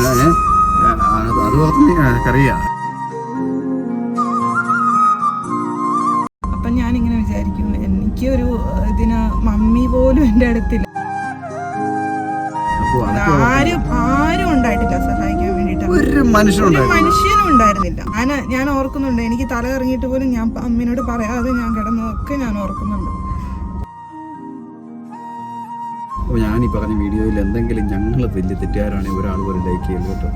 ഏ, എനിക്കറിയാം. അപ്പം ഞാനിങ്ങനെ വിചാരിക്കും എനിക്കൊരു ഇതിന് മമ്മി പോലും എന്റെ അടുത്തില്ല. ആരും ആരും ഉണ്ടായിട്ടില്ല സഹായിക്കാൻ വേണ്ടിട്ട് ഒരു ഒരു മനുഷ്യനും ഉണ്ടായിരുന്നില്ല. ഞാൻ ഞാൻ ഓർക്കുന്നുണ്ട് എനിക്ക് തല കറങ്ങിയിട്ട് പോലും ഞാൻ അമ്മിനോട് പറയാതെ ഞാൻ കിടന്നതൊക്കെ ഞാൻ ഓർക്കുന്നുണ്ട്. പറഞ്ഞ വീഡിയോയിൽ എന്തെങ്കിലും ഞങ്ങൾ വലിയ തെറ്റുകാരാണെങ്കിൽ ഒരാൾ ഒരു ലൈക്ക് ചെയ്യല്ലോ കേട്ടോ.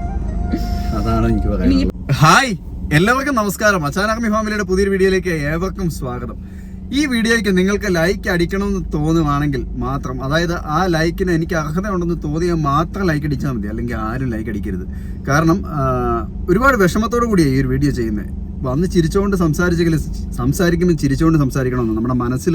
അതാണ് എനിക്ക് പറയാനുള്ളത്. ഹായ് എല്ലാവർക്കും നമസ്കാരം. അച്ചാനാർമി ഫാമിലിയുടെ പുതിയൊരു വീഡിയോയിലേക്ക് ഏവർക്കും സ്വാഗതം. ഈ വീഡിയോയ്ക്ക് നിങ്ങൾക്ക് ലൈക്ക് അടിക്കണമെന്ന് തോന്നുവാണെങ്കിൽ മാത്രം അതായത് ആ ലൈക്കിന് എനിക്ക് അർഹതയുണ്ടെന്ന് തോന്നിയാൽ മാത്രം ലൈക്ക് അടിച്ചാൽ മതി. അല്ലെങ്കിൽ ആരും ലൈക്ക് അടിക്കരുത്. കാരണം ഒരുപാട് വിഷമത്തോടു കൂടിയാണ് ഈ ഒരു വീഡിയോ ചെയ്യുന്നത്. വന്ന് ചിരിച്ചുകൊണ്ട് സംസാരിച്ചെങ്കിൽ സംസാരിക്കുമ്പോൾ ചിരിച്ചുകൊണ്ട് സംസാരിക്കണമെന്ന് നമ്മുടെ മനസ്സിൽ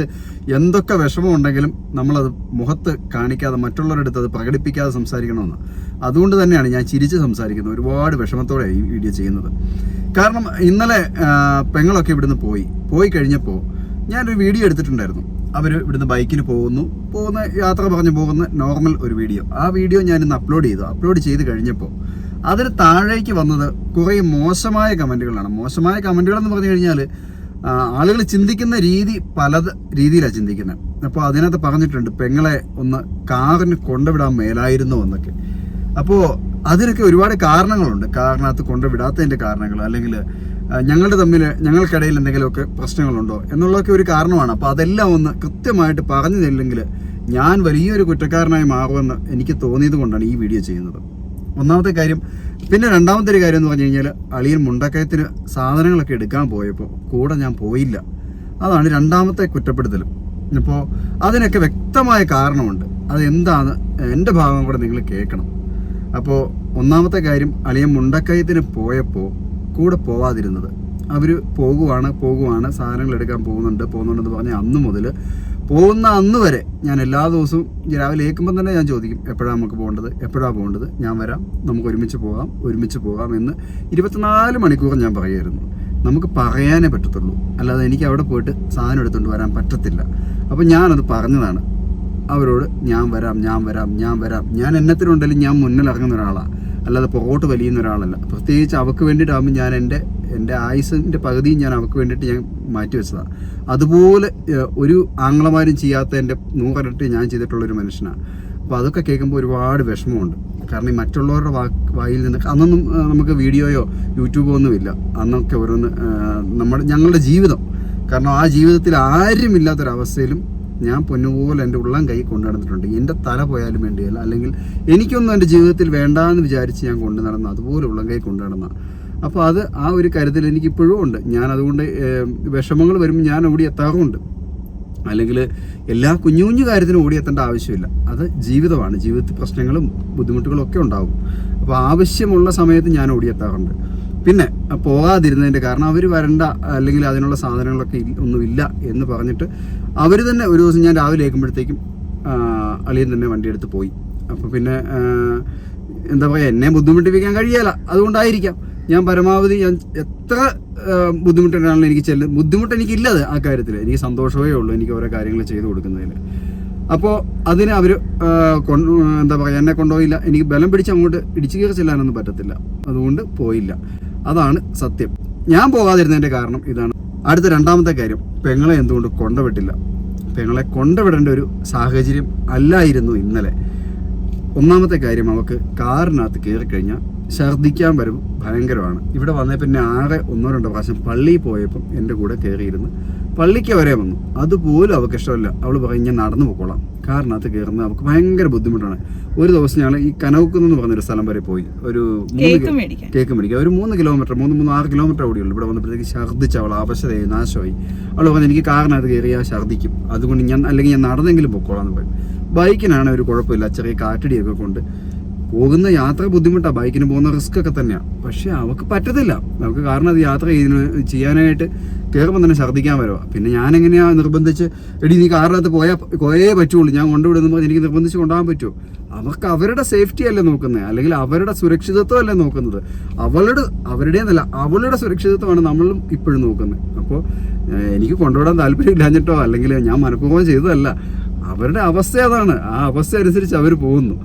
എന്തൊക്കെ വിഷമം ഉണ്ടെങ്കിലും നമ്മളത് മുഖത്ത് കാണിക്കാതെ മറ്റുള്ളവരുടെ അടുത്ത് അത് പ്രകടിപ്പിക്കാതെ സംസാരിക്കണമെന്ന് അതുകൊണ്ട് തന്നെയാണ് ഞാൻ ചിരിച്ച് സംസാരിക്കുന്നത്. ഒരുപാട് വിഷമത്തോടെ ഈ വീഡിയോ ചെയ്യുന്നത്. കാരണം ഇന്നലെ പെങ്ങളൊക്കെ ഇവിടുന്ന് പോയി. പോയി കഴിഞ്ഞപ്പോൾ ഞാനൊരു വീഡിയോ എടുത്തിട്ടുണ്ടായിരുന്നു. അവർ ഇവിടുന്ന് ബൈക്കിന് പോകുന്നു. പോകുന്ന യാത്ര പറഞ്ഞു പോകുന്ന നോർമൽ ഒരു വീഡിയോ. ആ വീഡിയോ ഞാൻ ഇന്ന് അപ്ലോഡ് ചെയ്തു. അപ്ലോഡ് ചെയ്ത് കഴിഞ്ഞപ്പോൾ അതിന് താഴേക്ക് വന്നത് കുറേ മോശമായ കമന്റുകളാണ് മോശമായ കമന്റുകൾ എന്ന് പറഞ്ഞു കഴിഞ്ഞാൽ ആളുകൾ ചിന്തിക്കുന്ന രീതി പല രീതിയിലാണ് ചിന്തിക്കുന്നത്. അപ്പോൾ അതിനകത്ത് പറഞ്ഞിട്ടുണ്ട് പെങ്ങളെ ഒന്ന് കാറിന് കൊണ്ടുവിടാൻ മേലായിരുന്നു എന്നൊക്കെ. അപ്പോൾ അതിനൊക്കെ ഒരുപാട് കാരണങ്ങളുണ്ട്. കാറിനകത്ത് കൊണ്ടുവിടാത്തതിന്റെ കാരണങ്ങൾ അല്ലെങ്കിൽ ഞങ്ങളുടെ തമ്മിൽ ഞങ്ങൾക്കിടയിൽ എന്തെങ്കിലുമൊക്കെ പ്രശ്നങ്ങളുണ്ടോ എന്നുള്ളതൊക്കെ ഒരു കാരണമാണ്. അപ്പോൾ അതെല്ലാം ഒന്ന് കൃത്യമായിട്ട് പറഞ്ഞു തരില്ലെങ്കിൽ ഞാൻ വലിയൊരു കുറ്റക്കാരനായി മാറുമെന്ന് എനിക്ക് തോന്നിയത് കൊണ്ടാണ് ഈ വീഡിയോ ചെയ്യുന്നത്. ഒന്നാമത്തെ കാര്യം പിന്നെ രണ്ടാമത്തെ ഒരു കാര്യം എന്ന് പറഞ്ഞു കഴിഞ്ഞാൽ അളിയൻ മുണ്ടക്കയത്തിന് സാധനങ്ങളൊക്കെ എടുക്കാൻ പോയപ്പോൾ കൂടെ ഞാൻ പോയില്ല. അതാണ് രണ്ടാമത്തെ കുറ്റപ്പെടുത്തൽ ഇപ്പോൾ അതിനൊക്കെ വ്യക്തമായ കാരണമുണ്ട്. അത് എന്താണ് എന്റെ ഭാഗം കൂടെ നിങ്ങൾ കേൾക്കണം. അപ്പോൾ ഒന്നാമത്തെ കാര്യം അളിയൻ മുണ്ടക്കയത്തിന് പോയപ്പോൾ കൂടെ പോവാതിരുന്നത്. അവർ പോകുവാണ് പോകുവാണ് സാധനങ്ങൾ എടുക്കാൻ പോകുന്നുണ്ട് പോകുന്നുണ്ടെന്ന് പറഞ്ഞ അന്ന് മുതൽ പോകുന്ന അന്ന് വരെ ഞാൻ എല്ലാ ദിവസവും രാവിലെ ഏൽക്കുമ്പോൾ തന്നെ ഞാൻ ചോദിക്കും എപ്പോഴാണ് നമുക്ക് പോകേണ്ടത്? എപ്പോഴാണ് പോകേണ്ടത്? ഞാൻ വരാം നമുക്ക് ഒരുമിച്ച് പോകാം ഒരുമിച്ച് പോകാം എന്ന് ഇരുപത്തിനാല് മണിക്കൂർ ഞാൻ പറയുമായിരുന്നു. നമുക്ക് പറയാനേ പറ്റത്തുള്ളൂ. അല്ലാതെ എനിക്ക് അവിടെ പോയിട്ട് സാധനം എടുത്തുകൊണ്ട് വരാൻ പറ്റത്തില്ല. അപ്പോൾ ഞാനത് പറഞ്ഞതാണ്. അവരോട് ഞാൻ വരാം ഞാൻ വരാം ഞാൻ വരാം. ഞാൻ എന്നത്തിനുണ്ടെങ്കിലും ഞാൻ മുന്നിൽ ഇറങ്ങുന്ന ഒരാളാണ് അല്ലാതെ പുറകോട്ട് വലിയുന്ന ഒരാളല്ല. പ്രത്യേകിച്ച് അവൾക്ക് വേണ്ടിയിട്ടാകുമ്പോൾ ഞാൻ എന്റെ എന്റെ ആയുസിന്റെ പകുതിയും ഞാൻ അവൾക്ക് വേണ്ടിയിട്ട് ഞാൻ മാറ്റി വെച്ചതാണ് അതുപോലെ ഒരു ആംഗ്ലമാരും ചെയ്യാത്ത എന്റെ നൂറിരട്ടി ഞാൻ ചെയ്തിട്ടുള്ളൊരു മനുഷ്യനാണ്. അപ്പോൾ അതൊക്കെ കേൾക്കുമ്പോൾ ഒരുപാട് വിഷമമുണ്ട്. കാരണം ഈ മറ്റുള്ളവരുടെ വായിൽ നിന്ന് അന്നൊന്നും നമുക്ക് വീഡിയോയോ യൂട്യൂബോ ഒന്നുമില്ല. അന്നൊക്കെ ഓരോന്ന് നമ്മുടെ ഞങ്ങളുടെ ജീവിതം. കാരണം ആ ജീവിതത്തിൽ ആരുമില്ലാത്തൊരവസ്ഥയിലും ഞാൻ പൊന്നുപോലെ എന്റെ ഉള്ളം കൈ കൊണ്ടു നടന്നിട്ടുണ്ട്. എന്റെ തല പോയാലും വേണ്ടിയല്ല. അല്ലെങ്കിൽ എനിക്കൊന്നും എന്റെ ജീവിതത്തിൽ വേണ്ടാന്ന് വിചാരിച്ച് ഞാൻ കൊണ്ടു നടന്ന അതുപോലെ ഉള്ളം കൈ കൊണ്ടു നടന്ന. അപ്പോൾ അത് ആ ഒരു കരുതൽ എനിക്കിപ്പോഴും ഉണ്ട്. ഞാൻ അതുകൊണ്ട് വിഷമങ്ങൾ വരുമ്പോൾ ഞാൻ ഓടി എത്താറുമുണ്ട്. അല്ലെങ്കിൽ എല്ലാ കുഞ്ഞു കുഞ്ഞു കാര്യത്തിനും ഓടിയെത്തേണ്ട ആവശ്യമില്ല. അത് ജീവിതമാണ്. ജീവിതത്തിൽ പ്രശ്നങ്ങളും ബുദ്ധിമുട്ടുകളും ഒക്കെ ഉണ്ടാവും. അപ്പോൾ ആവശ്യമുള്ള സമയത്ത് ഞാൻ ഓടിയെത്താറുണ്ട് പിന്നെ പോകാതിരുന്നതിന്റെ കാരണം അവർ വരണ്ട അല്ലെങ്കിൽ അതിനുള്ള സാധനങ്ങളൊക്കെ ഒന്നുമില്ല എന്ന് പറഞ്ഞിട്ട് അവർ തന്നെ ഒരു ദിവസം ഞാൻ രാവിലെ ഏൽക്കുമ്പോഴത്തേക്കും അളിയൻ തന്നെ വണ്ടിയെടുത്ത് പോയി. അപ്പോൾ പിന്നെ എന്താ പറയുക എന്നെ ബുദ്ധിമുട്ടിപ്പിക്കാൻ കഴിയല അതുകൊണ്ടായിരിക്കാം. ഞാൻ പരമാവധി ഞാൻ എത്ര ബുദ്ധിമുട്ടുണ്ടാണല്ലോ എനിക്ക് ചെല്ലും ബുദ്ധിമുട്ട് എനിക്കില്ലത് ആ കാര്യത്തിൽ എനിക്ക് സന്തോഷമേ ഉള്ളൂ എനിക്ക് ഓരോ കാര്യങ്ങൾ ചെയ്തു കൊടുക്കുന്നതിൽ അപ്പോൾ അതിന് അവർ കൊണ്ട് എന്താ പറയുക എന്നെ കൊണ്ടുപോയില്ല. എനിക്ക് ബലം പിടിച്ച് അങ്ങോട്ട് ഇടിച്ചു കയറി ചെല്ലാനൊന്നും പറ്റത്തില്ല. അതുകൊണ്ട് പോയില്ല. അതാണ് സത്യം. ഞാൻ പോകാതിരുന്നതിന്റെ കാരണം ഇതാണ്. അടുത്ത രണ്ടാമത്തെ കാര്യം പെങ്ങളെ എന്തുകൊണ്ട് കൊണ്ടുവിട്ടില്ല? പെങ്ങളെ കൊണ്ടുവിടേണ്ട ഒരു സാഹചര്യം അല്ലായിരുന്നു ഇന്നലെ. ഒന്നാമത്തെ കാര്യം അവൾക്ക് കാറിനകത്ത് കയറി കഴിഞ്ഞാൽ ഛർദ്ദിക്കാൻ വരും ഭയങ്കരമാണ്. ഇവിടെ വന്നേ പിന്നെ ആകെ ഒന്നോ രണ്ടോ പ്രാവശ്യം പള്ളിയിൽ പോയപ്പം എന്റെ കൂടെ കയറിയിരുന്ന് പള്ളിക്ക് വരെ വന്നു. അതുപോലും അവൾക്ക് ഇഷ്ടമല്ല. അവൾ പറയും ഞാൻ നടന്നു പോയിക്കോളാം കാറിനകത്ത് കയറുന്നത് അവൾക്ക് ഭയങ്കര ബുദ്ധിമുട്ടാണ്. ഒരു ദിവസം ഞങ്ങൾ ഈ കനവുക്കുന്നെന്ന് പറഞ്ഞൊരു സ്ഥലം വരെ പോയി. ഒരു മൂന്ന് കേക്ക് മേടിക്കുക ഒരു മൂന്ന് കിലോമീറ്റർ മൂന്ന് മൂന്ന് ആറ് കിലോമീറ്റർ ഓടിയുള്ളൂ ഇവിടെ വന്നപ്പോഴത്തേക്ക് ഛർദ്ദിച്ച് അവൾ ആവശ്യതയായി നാശമായി. അവൾ പറഞ്ഞു എനിക്ക് കാറിനകത്ത് കയറിയാൽ ഛർദ്ദിക്കും അതുകൊണ്ട് ഞാൻ അല്ലെങ്കിൽ ഞാൻ നടന്നെങ്കിലും പൊക്കോളാം എന്ന് പറയും ബൈക്കിനാണ് ഒരു കുഴപ്പമില്ല. ചെറിയ കാറ്റടിയൊക്കെ കൊണ്ട് പോകുന്ന യാത്ര ബുദ്ധിമുട്ടാണ് ബൈക്കിന് പോകുന്ന റിസ്ക് ഒക്കെ തന്നെയാണ് പക്ഷെ അവൾക്ക് പറ്റത്തില്ല. അവൾക്ക് കാരണം അത് യാത്ര ചെയ്യുന്ന ചെയ്യാനായിട്ട് കയറുമ്പോൾ തന്നെ ഛർദ്ദിക്കാൻ വരുവാ. പിന്നെ ഞാൻ എങ്ങനെയാ നിർബന്ധിച്ച് എടി നീ കാറിനകത്ത് പോയാൽ പോയേ പറ്റുള്ളൂ. ഞാൻ കൊണ്ടുവിടുന്ന പറഞ്ഞ് എനിക്ക് നിർബന്ധിച്ച് കൊണ്ടുപോകാൻ പറ്റുമോ അവർക്ക് അവരുടെ സേഫ്റ്റി അല്ലേ നോക്കുന്നത്. അല്ലെങ്കിൽ അവരുടെ സുരക്ഷിതത്വം അല്ലേ നോക്കുന്നത്. അവളുടെ അവരുടെ എന്നല്ല അവളുടെ സുരക്ഷിതത്വമാണ് നമ്മളും ഇപ്പോഴും നോക്കുന്നത്. അപ്പോൾ എനിക്ക് കൊണ്ടുവിടാൻ താല്പര്യമില്ലാഞ്ഞിട്ടോ അല്ലെങ്കിൽ ഞാൻ മനഃപൂർവം ചെയ്തതല്ല. അവരുടെ അവസ്ഥ അതാണ്. ആ അവസ്ഥ അനുസരിച്ച് അവർ പോകുന്നു.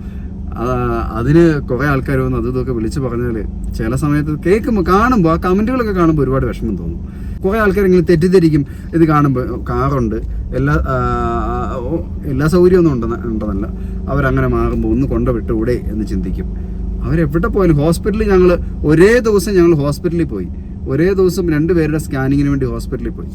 അതിന് കുറെ ആൾക്കാർ വന്ന് അത് ഇതൊക്കെ വിളിച്ചു പറഞ്ഞാൽ ചില സമയത്ത് കേൾക്കുമ്പോൾ കാണുമ്പോൾ ആ കമന്റുകളൊക്കെ കാണുമ്പോൾ ഒരുപാട് വിഷമം തോന്നും. കുറെ ആൾക്കാരെങ്കിലും തെറ്റിദ്ധരിക്കും. ഇത് കാണുമ്പോൾ കാറുണ്ട്. എല്ലാ എല്ലാ സൗകര്യമൊന്നും ഉണ്ടെന്ന് ഉണ്ടെന്നല്ല. അവരങ്ങനെ മാറുമ്പോൾ ഒന്ന് കൊണ്ടുവിട്ടുകൂടെ എന്ന് ചിന്തിക്കും. അവരെവിടെ പോയാലും ഹോസ്പിറ്റലിൽ ഞങ്ങൾ ഒരേ ദിവസം ഞങ്ങൾ ഹോസ്പിറ്റലിൽ പോയി. ഒരേ ദിവസം രണ്ടുപേരുടെ സ്കാനിങ്ങിന് വേണ്ടി ഹോസ്പിറ്റലിൽ പോയി.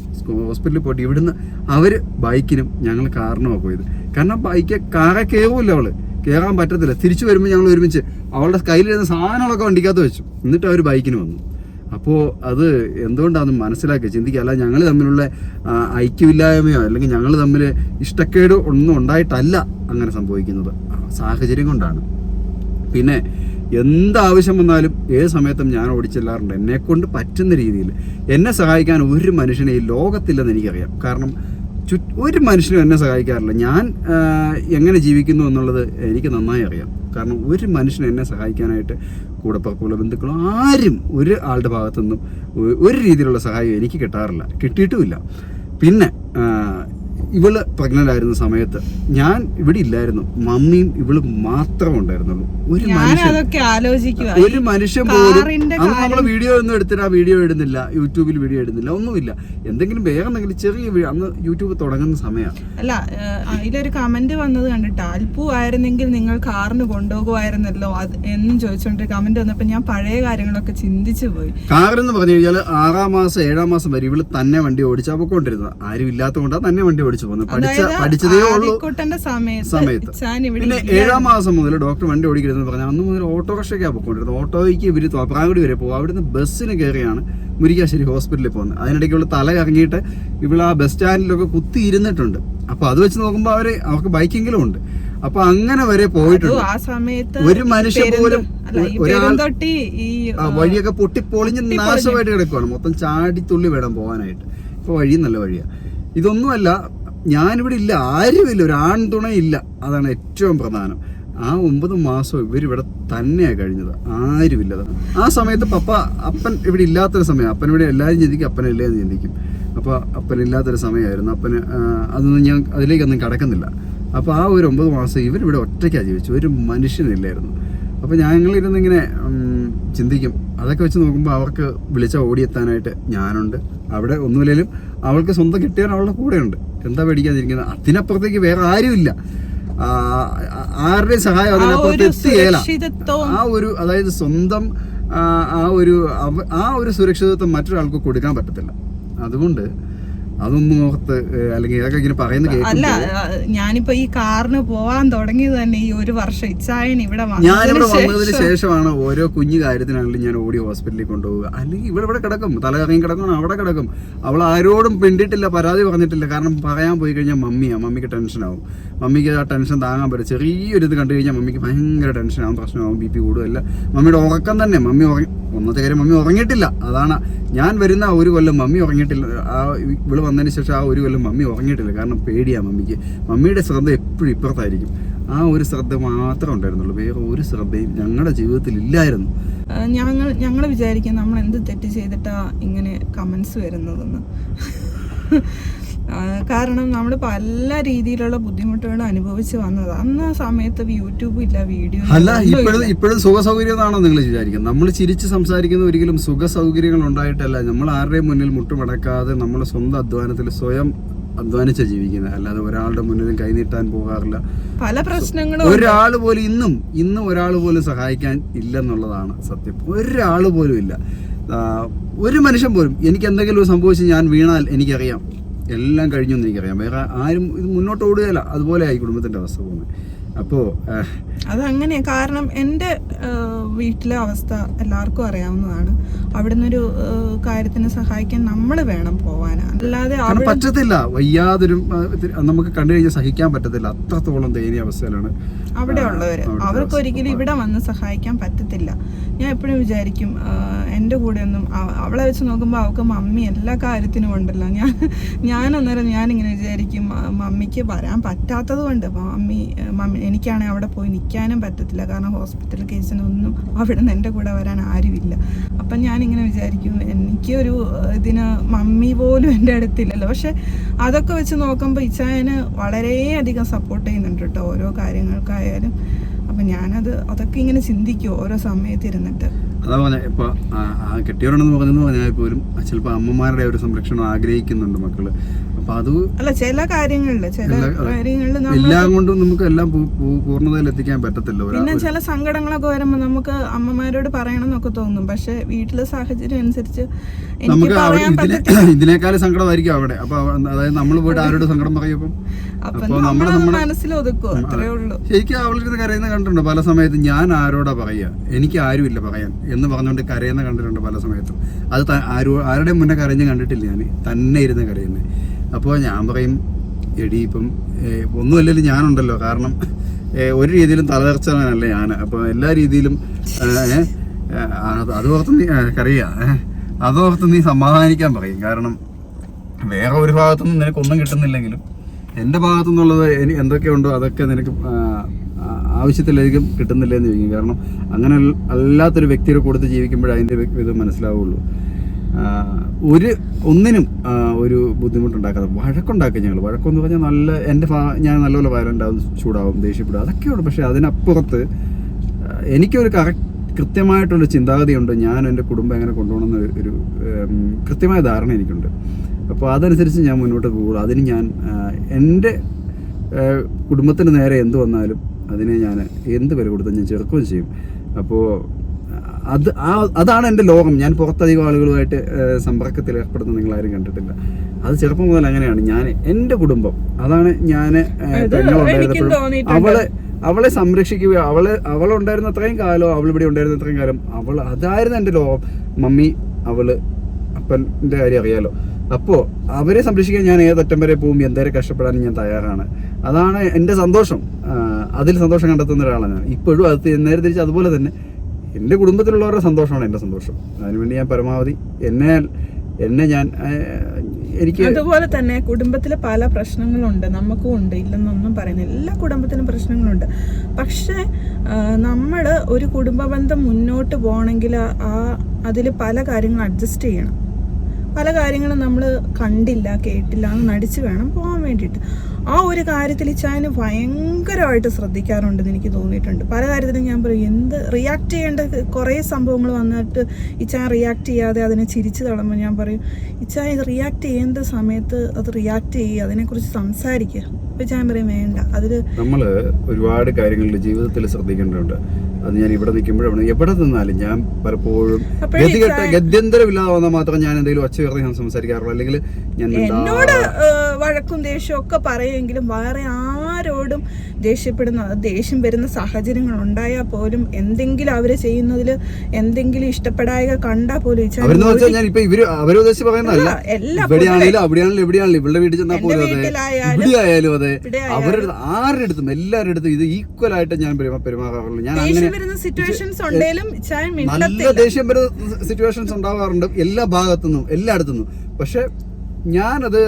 ഹോസ്പിറ്റലിൽ പോയിട്ട് ഇവിടുന്ന് അവർ ബൈക്കിനും ഞങ്ങൾ കാറിനുമാണ് പോയത്. കാരണം ബൈക്ക് കാറെ കയറില്ല അവൾ. കയറാൻ പറ്റത്തില്ല. തിരിച്ചു വരുമ്പോൾ ഞങ്ങൾ ഒരുമിച്ച് അവളുടെ കയ്യിലിരുന്ന സാധനങ്ങളൊക്കെ വണ്ടിക്കകത്ത് വെച്ചു. എന്നിട്ട് അവർ ബൈക്കിന് വന്നു. അപ്പോൾ അത് എന്തുകൊണ്ടാണെന്ന് മനസ്സിലാക്കി? ചിന്തിക്കുക അല്ല ഞങ്ങൾ തമ്മിലുള്ള ഐക്യമില്ലായ്മയോ അല്ലെങ്കിൽ ഞങ്ങൾ തമ്മിൽ ഇഷ്ടക്കേട് ഒന്നും ഉണ്ടായിട്ടല്ല അങ്ങനെ സംഭവിക്കുന്നത്. സാഹചര്യം കൊണ്ടാണ്. പിന്നെ എന്താവശ്യം വന്നാലും ഏത് സമയത്തും ഞാൻ ഓടിച്ചെല്ലാറുണ്ട്. എന്നെക്കൊണ്ട് പറ്റുന്ന രീതിയിൽ എന്നെ സഹായിക്കാൻ ഒരു മനുഷ്യനെ ഈ ലോകത്തില്ലെന്ന് എനിക്കറിയാം. കാരണം ഒരു മനുഷ്യനും എന്നെ സഹായിക്കാറില്ല. ഞാൻ എങ്ങനെ ജീവിക്കുന്നു എന്നുള്ളത് എനിക്ക് നന്നായി അറിയാം. കാരണം ഒരു മനുഷ്യനും എന്നെ സഹായിക്കാനായിട്ട് കൂടെ കൂടപ്പറപ്പുള്ള ബന്ധുക്കളോ ആരും ഒരു ആളുടെ ഭാഗത്തു നിന്നും ഒരു രീതിയിലുള്ള സഹായം എനിക്ക് കിട്ടാറില്ല. കിട്ടിയിട്ടുമില്ല. പിന്നെ ഇവൾ പ്രഗ്നന്റ് ആയിരുന്ന സമയത്ത് ഞാൻ ഇവിടെ ഇല്ലായിരുന്നു. മമ്മിയും ഇവൾ മാത്രമേ ഉണ്ടായിരുന്നുള്ളൂ. ഒരു മനുഷ്യൻ ഒരു മനുഷ്യൻ പോലും അന്ന് നമ്മൾ വീഡിയോ ഒന്നും എടുത്തിട്ട് ആ വീഡിയോ ഇടുന്നില്ല. യൂട്യൂബിൽ വീഡിയോ ഇടുന്നില്ല. ഒന്നുമില്ല. എന്തെങ്കിലും വേറെ എന്തെങ്കിലും ചെറിയ അന്ന് യൂട്യൂബ് തുടങ്ങുന്ന സമയമാണ് അല്ല അതിലൊരു കമന്റ് വന്നത് കണ്ടിട്ട്. അൽപ്പു ആയിരുന്നെങ്കിൽ നിങ്ങൾ കാറിന് കൊണ്ടുപോകുമായിരുന്നല്ലോ. അത് എന്നും ചോദിച്ചോണ്ട് കമന്റ് വന്നപ്പോ ഞാൻ പഴയ കാര്യങ്ങളൊക്കെ ചിന്തിച്ചു പോയി. കാറെന്ന് പറഞ്ഞു കഴിഞ്ഞാൽ ആറാം മാസം ഏഴാം മാസം വരെ ഇവൾ തന്നെ വണ്ടി ഓടിച്ചാ പോയിക്കൊണ്ടിരുന്നത് ആരും ഇല്ലാത്തതുകൊണ്ടാണ് തന്നെ വണ്ടി ഓടിച്ചു പോകുന്നത് പഠിച്ച പഠിച്ചതേ ഉള്ളൂ സമയത്ത്. പിന്നെ ഏഴാം മാസം മുതൽ ഡോക്ടർ വണ്ടി ഓടിക്കരുതെന്ന് പറഞ്ഞാൽ അന്ന് മുതൽ ഓട്ടോറിക്ഷയ്ക്കാണ് പോയിക്കൊണ്ടിരുന്നത്. ഓട്ടോയ്ക്ക് ഇവർ തോപ്രാങ്കുടി വരെ പോകും അവിടുന്ന് ബസ്സിന് കയറിയാണ് മുരിക്കാശ്ശേരി ഹോസ്പിറ്റലിൽ പോകുന്നത്. അതിനിടയ്ക്ക് ഇവൾ തല കറങ്ങിയിട്ട് ഇവൾ ആ ബസ് സ്റ്റാൻഡിലൊക്കെ കുത്തി ഇരുന്നിട്ടുണ്ട്. അപ്പൊ അത് വെച്ച് നോക്കുമ്പോൾ അവർ അവർക്ക് ബൈക്കെങ്കിലും ഉണ്ട്. അപ്പൊ അങ്ങനെ വരെ പോയിട്ടുണ്ട്. ആ സമയത്ത് ഒരു മനുഷ്യ പോലും ഒരാൾ- ആ വഴിയൊക്കെ പൊട്ടിപ്പൊളിഞ്ഞ് നാശമായിട്ട് കിടക്കുവാണ്. മൊത്തം ചാടി ചാടിത്തുള്ളി വേണം പോകാനായിട്ട്. ഇപ്പൊ വഴി നല്ല വഴിയാ. ഇതൊന്നുമല്ല ഞാനിവിടെ ഇല്ല ആരുമില്ല ഒരു ആൺതുണയില്ല അതാണ് ഏറ്റവും പ്രധാനം. ആ ഒമ്പത് മാസം ഇവരിവിടെ തന്നെയാണ് കഴിഞ്ഞത്. ആരുമില്ല. ആ സമയത്ത് പപ്പ അപ്പൻ ഇവിടെ ഇല്ലാത്തൊരു സമയം അപ്പൻ ഇവിടെ എല്ലാവരും ചിന്തിക്കും അപ്പനല്ലേ എന്ന് ചിന്തിക്കും. അപ്പോൾ അപ്പൻ ഇല്ലാത്തൊരു സമയമായിരുന്നു. അപ്പന് അതൊന്നും ഞാൻ അതിലേക്കൊന്നും കടക്കുന്നില്ല. അപ്പോൾ ആ ഒരു ഒമ്പത് മാസം ഇവരിവിടെ ഒറ്റയ്ക്കാണ് ജീവിച്ചു ഒരു മനുഷ്യനില്ലായിരുന്നു. അപ്പോൾ ഞങ്ങളിരുന്ന് ഇങ്ങനെ ഉം, ചിന്തിക്കും. അതൊക്കെ വെച്ച് നോക്കുമ്പോൾ അവർക്ക് വിളിച്ച ഓടിയെത്താനായിട്ട് ഞാനുണ്ട്. അവിടെ ഒന്നുമില്ലെങ്കിലും അവൾക്ക് സ്വന്തം കിട്ടിയാൽ അവളുടെ കൂടെയുണ്ട്. എന്താ പേടിക്കാതിരിക്കുന്നത്? അതിനപ്പുറത്തേക്ക് വേറെ ആരുമില്ല. ആരുടെയും സഹായം അതിനപ്പുറത്ത് എത്തിയേല. ആ ഒരു അതായത് സ്വന്തം ആ ഒരു ആ ഒരു സുരക്ഷിതത്വം മറ്റൊരാൾക്ക് കൊടുക്കാൻ പറ്റത്തില്ല. അതുകൊണ്ട് അതൊന്നും ഓർത്ത് അല്ലെങ്കിൽ ഇതൊക്കെ ഇങ്ങനെ പറയുന്ന അല്ല ഞാനിപ്പോ ഈ കാറിന് പോവാൻ തുടങ്ങിയത് തന്നെ ഈ ഒരു വർഷം. ഇച്ചായൻ ഇവിടെ ഞാനിവിടെ വന്നതിന് വന്നതിന് ശേഷമാണ് ഓരോ കുഞ്ഞു കാര്യത്തിനാണെങ്കിലും ഞാൻ ഓടി ഹോസ്പിറ്റലിൽ കൊണ്ടുപോവുക. അല്ലെങ്കിൽ ഇവിടെ ഇവിടെ കിടക്കും. തലകറങ്ങി കിടക്കണം അവിടെ കിടക്കും. അവൾ ആരോടും പിണ്ടിട്ടില്ല പരാതി പറഞ്ഞിട്ടില്ല. കാരണം പറയാൻ പോയി കഴിഞ്ഞാൽ മമ്മിയാ. മമ്മിക്ക് ടെൻഷനാവും. മമ്മിക്ക് ആ ടെൻഷൻ താങ്ങാൻ പറ്റും ചെറിയൊരു ഇത് കണ്ടു കഴിഞ്ഞാൽ മമ്മിക്ക് ഭയങ്കര ടെൻഷനാവും പ്രശ്നമാവും ബി പി കൂടുതലല്ല മമ്മിയുടെ ഉറക്കം തന്നെ. മമ്മി ഉറങ്ങി ഒന്നത്തെ കാര്യം മമ്മി ഉറങ്ങിയിട്ടില്ല. അതാണ് ഞാൻ വരുന്ന ആ ഒരു കൊല്ലം മമ്മി ഉറങ്ങിയിട്ടില്ല. ആ ഇവൾ വന്നതിന് ശേഷം ആ ഒരു കൊല്ലം മമ്മി ഉറങ്ങിയിട്ടില്ല. കാരണം പേടിയാണ് മമ്മിക്ക്. മമ്മിയുടെ ശ്രദ്ധ എപ്പോഴും ഇപ്പുറത്തായിരിക്കും. ആ ഒരു ശ്രദ്ധ മാത്രമേ ഉണ്ടായിരുന്നുള്ളൂ. വേറെ ഒരു ശ്രദ്ധയും ഞങ്ങളുടെ ജീവിതത്തിൽ ഇല്ലായിരുന്നു. ഞങ്ങൾ ഞങ്ങൾ വിചാരിക്കും നമ്മൾ എന്ത് തെറ്റ് ചെയ്തിട്ടാ ഇങ്ങനെ കമന്റ്സ് വരുന്നതെന്ന്. കാരണം നമ്മൾ പല രീതിയിലുള്ള ബുദ്ധിമുട്ടുകൾ അനുഭവിച്ച് വന്നത്. അന്ന് ആ സമയത്ത് യൂട്യൂബ് ഇല്ല വീഡിയോ അല്ല ഇപ്പോഴും ഇപ്പോഴും സുഖ സൗകര്യമാണോ നിങ്ങൾ വിചാരിക്കുന്നത് നമ്മൾ ചിരിച്ച് സംസാരിക്കുന്ന ഒരിക്കലും സുഖ സൗകര്യങ്ങൾ ഉണ്ടായിട്ടല്ല. നമ്മൾ ആരുടെയും മുന്നിൽ മുട്ടുമടക്കാതെ നമ്മൾ സ്വന്തം അധ്വാനത്തിൽ സ്വയം അധ്വാനിച്ച ജീവിക്കുന്നത് അല്ലാതെ ഒരാളുടെ മുന്നിലും കൈനീട്ടാൻ പോകാറില്ല. പല പ്രശ്നങ്ങളും ഒരാൾ പോലും ഇന്നും ഇന്നും ഒരാൾ പോലും സഹായിക്കാൻ ഇല്ലെന്നുള്ളതാണ് സത്യം. ഒരാൾ പോലും ഇല്ല. ഒരു മനുഷ്യൻ പോലും എനിക്ക് എന്തെങ്കിലും സംഭവിച്ച് ഞാൻ വീണാൽ എനിക്കറിയാം. എല്ലാം കഴിഞ്ഞു എന്ന് എനിക്കറിയാം. വേറെ ആരും ഇത് മുന്നോട്ട് ഓടുകയല്ല. അതുപോലെ ആയി കുടുംബത്തിന്റെ അവസ്ഥ പോകുന്നത്. അപ്പോൾ അതങ്ങനെ കാരണം എന്റെ വീട്ടിലെ അവസ്ഥ എല്ലാവർക്കും അറിയാവുന്നതാണ്. അവിടുന്ന് ഒരു കാര്യത്തിന് സഹായിക്കാൻ നമ്മൾ വേണം പോവാൻ അല്ലാതെ പറ്റത്തില്ല. വയ്യാതൊരു നമുക്ക് കണ്ടു കഴിഞ്ഞാൽ സഹിക്കാൻ പറ്റത്തില്ല. അത്രത്തോളം ദയനീയ അവസ്ഥയിലാണ്. അവിടെ ഉള്ളവർ അവർക്ക്. ഒരിക്കലും ഇവിടെ വന്ന് സഹായിക്കാൻ പറ്റത്തില്ല. ഞാൻ എപ്പോഴും വിചാരിക്കും എന്റെ കൂടെ ഒന്നും അവളെ വെച്ച് നോക്കുമ്പോൾ അവൾക്ക് മമ്മി എല്ലാ കാര്യത്തിനും ഉണ്ടല്ലോ. ഞാൻ ഞാൻ അന്നേരം ഞാനിങ്ങനെ വിചാരിക്കും മമ്മിക്ക് വരാൻ പറ്റാത്തത് കൊണ്ട് മമ്മി മമ്മി എനിക്കാണെങ്കിൽ അവിടെ പോയി നിൽക്കാനും പറ്റത്തില്ല. കാരണം ഹോസ്പിറ്റൽ കേസിനൊന്നും അവിടെ നിന്ന് എന്റെ കൂടെ വരാൻ ആരുമില്ല. അപ്പം ഞാനിങ്ങനെ വിചാരിക്കും എനിക്കൊരു ഇതിന് മമ്മി പോലും എന്റെ അടുത്തില്ലല്ലോ. പക്ഷെ അതൊക്കെ വെച്ച് നോക്കുമ്പോൾ ഇച്ചായന് വളരെയധികം സപ്പോർട്ട് ചെയ്യുന്നുണ്ട് കേട്ടോ ഓരോ കാര്യങ്ങൾക്കായാലും. അപ്പം ഞാനത് അതൊക്കെ ഇങ്ങനെ ചിന്തിക്കും ഓരോ സമയത്തിരുന്നിട്ട്. ഇരുന്നിട്ട് അതാ ഇപ്പൊ കെട്ടിയവരാണെന്ന് പറഞ്ഞാൽ പോലും ചിലപ്പോൾ അമ്മമാരുടെ ഒരു സംരക്ഷണം ആഗ്രഹിക്കുന്നുണ്ട് മക്കൾ. അപ്പൊ അത് അല്ല ചില കാര്യങ്ങളിൽ ചില കാര്യങ്ങളിൽ എല്ലാം കൊണ്ടും നമുക്ക് എല്ലാം പൂർണതയിൽ എത്തിക്കാൻ പറ്റത്തില്ല പിന്നെ ചില സങ്കടങ്ങളൊക്കെ വരുമ്പോൾ നമുക്ക് അമ്മമാരോട് പറയണം എന്നൊക്കെ തോന്നും. പക്ഷെ വീട്ടിലെ സാഹചര്യം അനുസരിച്ച് നമുക്ക് ഇതിനേക്കാൾ സങ്കടമായിരിക്കും അവിടെ. അപ്പൊ അതായത് നമ്മൾ പോയിട്ട് ആരോട് സങ്കടം പറയുമ്പോൾ അപ്പൊ? നമ്മുടെ- മനസ്സിൽ ഒതുക്കും അത്രേ ഉള്ളൂ. ശരിക്കും അവളിരുന്ന് കരയുന്ന കണ്ടിട്ടുണ്ട്? പല സമയത്തും ഞാൻ ആരോടാ പറയുക എനിക്ക് ആരുമില്ല പറയാൻ എന്ന് പറഞ്ഞുകൊണ്ട് കരയുന്ന കണ്ടിട്ടുണ്ട് പല സമയത്തും? അത് ആരോ ആരുടെ മുന്നേ കരഞ്ഞ് കണ്ടിട്ടില്ല ഞാൻ. തന്നെ ഇരുന്ന് കരയുന്നത് അപ്പോൾ ഞാൻ പറയും എടി ഇപ്പം ഒന്നുമല്ലെങ്കിലും ഞാനുണ്ടല്ലോ കാരണം ഒരു രീതിയിലും തലതെറിച്ചവനല്ല ഞാൻ അപ്പോൾ എല്ലാ രീതിയിലും അതോർത്ത് നീ കറിയാ അതോർത്ത് നീ സമാധാനിക്കാൻ പറയും. കാരണം വേറെ ഒരു ഭാഗത്തുനിന്ന് നിനക്കൊന്നും കിട്ടുന്നില്ലെങ്കിലും എന്റെ ഭാഗത്തു നിന്നുള്ളത് ഇനി എന്തൊക്കെയുണ്ടോ അതൊക്കെ നിനക്ക് ആവശ്യത്തിലധികം കിട്ടുന്നില്ല എന്ന് ചോദിക്കും. കാരണം അങ്ങനെ അല്ലാത്തൊരു വ്യക്തിയുടെ കൊടുത്ത് ജീവിക്കുമ്പോഴേ അതിന്റെ ഇത് മനസ്സിലാവുള്ളൂ. ഒരു ഒന്നിനും ഒരു ബുദ്ധിമുട്ടുണ്ടാക്കാതെ വഴക്കുണ്ടാക്കി ഞങ്ങൾ വഴക്കെന്ന് പറഞ്ഞാൽ നല്ല എന്റെ ഫാ ഞാൻ നല്ലപോലെ വയലന്റ് ചൂടാവും ദേഷ്യപ്പെടും അതൊക്കെയുണ്ട് പക്ഷേ അതിനപ്പുറത്ത് എനിക്കൊരു കറക്റ്റ് കൃത്യമായിട്ടുള്ള ചിന്താഗതിയുണ്ട്. ഞാൻ എന്റെ കുടുംബം എങ്ങനെ കൊണ്ടുപോകണമെന്ന് ഒരു കൃത്യമായ ധാരണ എനിക്കുണ്ട്. അപ്പോൾ അതനുസരിച്ച് ഞാൻ മുന്നോട്ട് പോകുള്ളൂ. അതിന് ഞാൻ എന്റെ കുടുംബത്തിന് നേരെ എന്ത് വന്നാലും അതിനെ ഞാൻ എന്ത് വില കൊടുത്തും ഞാൻ ചെറുക്കുകയും ചെയ്യും. അപ്പോൾ അത് ആ അതാണ് എന്റെ ലോകം. ഞാൻ പുറത്തധികം ആളുകളുമായിട്ട് സമ്പർക്കത്തിൽ ഏർപ്പെടുന്ന നിങ്ങളാരും കണ്ടിട്ടില്ല. അത് ചെറുപ്പം മുതൽ അങ്ങനെയാണ്. ഞാൻ എന്റെ കുടുംബം അതാണ് ഞാൻ അവളെ അവളെ സംരക്ഷിക്കുക അവളെ അവളുണ്ടായിരുന്ന അത്രയും കാലം അവൾ ഇവിടെ ഉണ്ടായിരുന്ന അത്രയും കാലം അവൾ അതായിരുന്നു എന്റെ ലോകം. മമ്മി അവൾ അപ്പന്റെ കാര്യം അറിയാലോ. അപ്പോൾ അവരെ സംരക്ഷിക്കാൻ ഞാൻ ഏതറ്റം വരെ പോകും എന്തേരെ കഷ്ടപ്പെടാനും ഞാൻ തയ്യാറാണ്. അതാണ് എന്റെ സന്തോഷം. അതിൽ സന്തോഷം കണ്ടെത്തുന്ന ഒരാളാണ് ഞാൻ. ഇപ്പോഴും അത് നേരെ തിരിച്ച് അതുപോലെ തന്നെ എന്റെ കുടുംബത്തിലുള്ളവരുടെ സന്തോഷമാണ് എന്റെ സന്തോഷം. അതിനുവേണ്ടി ഞാൻ പരമാവധി എന്നെ എന്നെ ഞാൻ എനിക്ക് അതുപോലെ തന്നെ കുടുംബത്തിൽ പല പ്രശ്നങ്ങളുണ്ട്. നമുക്കും ഉണ്ട്. ഇല്ലെന്നൊന്നും പറയുന്നില്ല. എല്ലാ കുടുംബത്തിനും പ്രശ്നങ്ങളുണ്ട്. പക്ഷേ നമ്മൾ ഒരു കുടുംബ ബന്ധം മുന്നോട്ട് പോകണമെങ്കിൽ ആ അതിൽ പല കാര്യങ്ങളും അഡ്ജസ്റ്റ് ചെയ്യണം. പല കാര്യങ്ങളും നമ്മൾ കണ്ടില്ല കേട്ടില്ല എന്ന് നടിച്ച് വേണം പോകാൻ വേണ്ടിയിട്ട്. ആ ഒരു കാര്യത്തിൽ ഇച്ചായന് ഭയങ്കരമായിട്ട് ശ്രദ്ധിക്കാറുണ്ടെന്ന് എനിക്ക് തോന്നിയിട്ടുണ്ട്. പല കാര്യത്തിലും ഞാൻ പറയും എന്ത് റിയാക്ട് ചെയ്യേണ്ട കുറേ സംഭവങ്ങൾ വന്നിട്ട് ഇച്ചാൻ റിയാക്ട് ചെയ്യാതെ അതിനെ ചിരിച്ചു തള്ളുമ്പോൾ ഞാൻ പറയും ഇച്ചാൻ ഇത് റിയാക്ട് ചെയ്യേണ്ട സമയത്ത് അത് റിയാക്ട് ചെയ്യുക അതിനെക്കുറിച്ച് സംസാരിക്കുക. അപ്പോൾ ഞാൻ പറയും വേണ്ട. അതിൽ നമ്മൾ ഒരുപാട് കാര്യങ്ങളിൽ ജീവിതത്തിൽ ശ്രദ്ധിക്കേണ്ടതുണ്ട്. അത് ഞാൻ ഇവിടെ നിൽക്കുമ്പോഴും എവിടെ നിന്നാലും ഞാൻ പലപ്പോഴും ഗത്യന്തരമില്ലാതെ വന്നാൽ മാത്രം ഞാൻ എന്തെങ്കിലും ഒച്ച ഉയർന്ന് ഞാൻ സംസാരിക്കാറുള്ളൂ. അല്ലെങ്കിൽ ഞാൻ വഴക്കും ദേഷ്യവും ഒക്കെ പറയുമെങ്കിലും വേറെ ആരോടും ദേഷ്യപ്പെടുന്ന ദേഷ്യം വരുന്ന സാഹചര്യങ്ങൾ ഉണ്ടായാൽ പോലും എന്തെങ്കിലും അവർ ചെയ്യുന്നതിൽ എന്തെങ്കിലും ഇഷ്ടപ്പെടായ കണ്ടാൽ പോലും വീട്ടിലായാലും അതെ. അവരുടെ ആരുടെ അടുത്തും എല്ലാവരുടെ അടുത്തും ഇത് ഈക്വൽ ആയിട്ട് ഞാൻ പെരുമാറാറുള്ളൂ ഞാൻ അങ്ങനെ സിറ്റുവേഷൻസ് ഉണ്ടെങ്കിലും നല്ല മിണ്ടത്തില്ല. ദേഷ്യം വരുന്ന സിറ്റുവേഷൻസ് ഉണ്ടാവാറുണ്ട് എല്ലാ ഭാഗത്തുനിന്നും എല്ലായിടത്തുനിന്നും. പക്ഷെ ഞാനത്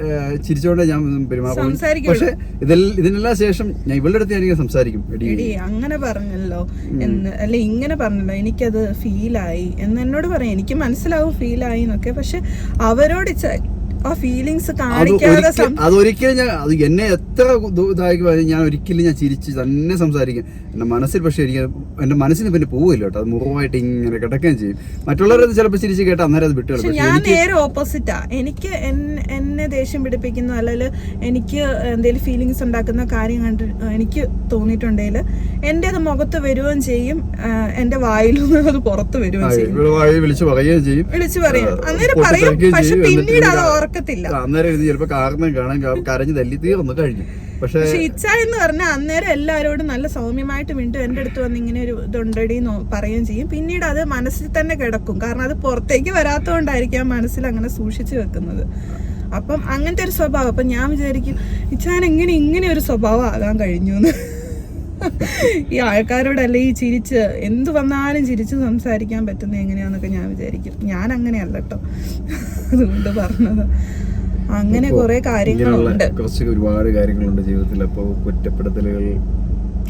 ഏഹ്, ചിരിച്ചോണ്ടേ ഞാൻ പെരുമാറും. പക്ഷെ ഇതെല്ലാം ഇതിനെല്ലാം ശേഷം ഞാൻ ഇവളുടെ അടുത്ത് ഞാനിങ്ങനെ സംസാരിക്കും എടി. അങ്ങനെ പറഞ്ഞല്ലോ. എന്ന് അല്ലെ ഇങ്ങനെ പറഞ്ഞല്ലോ. എനിക്കത് ഫീലായി എന്ന് എന്നോട് പറയാം. എനിക്ക് മനസ്സിലാവും ഫീലായി എന്നൊക്കെ. പക്ഷെ അവരോട് ആ ഫീലിങ്സ് കാണിക്കാതെ അതൊരിക്കലും ഞാൻ അത് എന്നെ എത്ര ഇതായി ഞാൻ ഒരിക്കലും ഞാൻ ചിരിച്ച് തന്നെ സംസാരിക്കും. എന്റെ മനസ്സിൽ പക്ഷേ എനിക്ക് എന്റെ മനസ്സിന് പിന്നെ പോവില്ല കേട്ടോ. അത് മുറിവായിട്ട് ഇങ്ങനെ കിടക്കുകയും ചെയ്യും. മറ്റുള്ളവരത് ചിലപ്പോൾ ചിരിച്ച് കേട്ടോ അന്നേരം അത് വിട്ടു ഞാൻ നേരെ ഓപ്പോസിറ്റാ എനിക്ക് എന്നെ ദേഷ്യം പിടിപ്പിക്കുന്ന അല്ലെങ്കിൽ എനിക്ക് എന്തെങ്കിലും ഫീലിങ്സ് ഉണ്ടാക്കുന്ന കാര്യം കണ്ട് എനിക്ക് തോന്നിയിട്ടുണ്ടെങ്കിൽ എന്റെ അത് മുഖത്ത് വരികയും ചെയ്യും. എന്റെ എന്റെ വായിൽ നിന്ന് അത് പുറത്ത് വരികയും ചെയ്യും. വിളിച്ചു പറയുകയും ചെയ്യും. വിളിച്ചു പറയും അങ്ങനെ പറയും. പക്ഷെ പിന്നീട് അത് ഇത് ആ, അന്നേരം ഇത് ചിലപ്പോൾ കാരണം കാണാൻ കരഞ്ഞു തല്ലി തീർന്നു കഴിഞ്ഞു. പക്ഷേ ഇച്ച എന്ന് പറഞ്ഞാൽ അന്നേരം എല്ലാവരോടും നല്ല സൗമ്യമായിട്ട് വീണ്ടും എന്റെ അടുത്ത് വന്ന് ഇങ്ങനെ ഒരു ഇതുണ്ടടി എന്ന് പറയുകയും ചെയ്യും. പിന്നീട് അത് മനസ്സിൽ തന്നെ കിടക്കും. കാരണം അത് പുറത്തേക്ക് വരാത്തതുകൊണ്ടായിരിക്കാം മനസ്സിൽ അങ്ങനെ സൂക്ഷിച്ചു വെക്കുന്നത്. അപ്പം അങ്ങനത്തെ ഒരു സ്വഭാവം. അപ്പം ഞാൻ വിചാരിക്കും ഇച്ചാൻ എങ്ങനെ ഇങ്ങനെ ഒരു സ്വഭാവം ആകാൻ കഴിഞ്ഞു എന്ന്. ഈ ആൾക്കാരോടല്ല ഈ ചിരിച്ച് എന്ത് വന്നാലും ചിരിച്ച് സംസാരിക്കാൻ പറ്റുന്നത് എങ്ങനെയാന്നൊക്കെ ഞാൻ വിചാരിക്കും. ഞാൻ അങ്ങനെയല്ല കേട്ടോ അതുകൊണ്ട് പറഞ്ഞത്. അങ്ങനെ കുറെ കാര്യങ്ങളുണ്ട്. കുറച്ച് ഒരുപാട് കാര്യങ്ങളുണ്ട് ജീവിതത്തിൽ. അപ്പോൾ കുറ്റപ്പെടുത്തലുകൾ